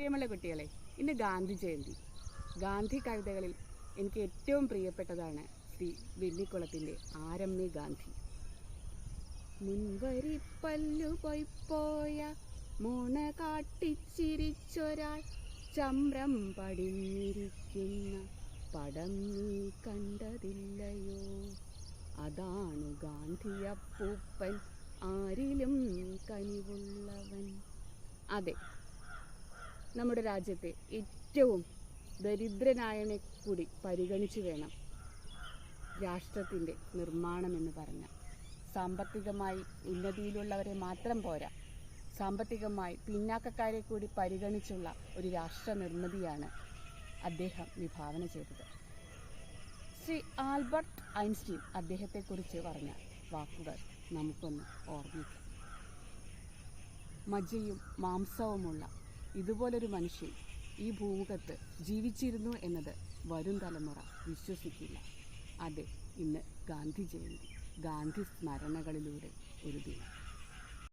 പ്രിയമുള്ള കുട്ടികളെ ഇന്ന് ഗാന്ധി ജയന്തി. ഗാന്ധി കവിതകളിൽ എനിക്ക് ഏറ്റവും പ്രിയപ്പെട്ടതാണ് ശ്രീ വെള്ളിക്കുളത്തിന്റെ ആരമ്മി ഗാന്ധി. മുൻവരി പല്ലു പൊയ്പോയ മൂണ കാട്ടിച്ചിരിച്ചൊരാൾ ചമ്രം പടിഞ്ഞിരിക്കുന്ന പടം നീ കണ്ടതില്ലയോ? അതാണു ഗാന്ധിയപ്പൂപ്പൻ ആരിലും കനിവുള്ളവൻ. അതെ നമ്മുടെ രാജ്യത്തെ ഏറ്റവും ദരിദ്രനായനെ കൂടി പരിഗണിച്ചു വേണം രാഷ്ട്രത്തിന്റെ നിർമ്മാണം എന്ന് പറഞ്ഞ. സാമ്പത്തികമായി ഉന്നതിയിലുള്ളവരെ മാത്രം പോരാ. സാമ്പത്തികമായി പിന്നാക്കക്കാരെ കൂടി പരിഗണിച്ചുള്ള ഒരു രാഷ്ട്ര നിർമ്മിതിയാണ് അദ്ദേഹം വിഭാവന ചെയ്തത്. ശ്രീ ആൽബർട്ട് ഐൻസ്റ്റീൻ അദ്ദേഹത്തെക്കുറിച്ച് പറഞ്ഞ വാക്കുകൾ നമുക്കൊന്ന് ഓർമ്മിക്കാം. മജ്ജയും മാംസവുമുള്ള ഇതുപോലൊരു മനുഷ്യൻ ഈ ഭൂമുഖത്ത് ജീവിച്ചിരുന്നു എന്നത് വരും തലമുറ വിശ്വസിക്കില്ല. അതെ ഇന്ന് ഗാന്ധി ജയന്തി ഗാന്ധി സ്മരണകളിലൂടെ ഒരു ദിനം.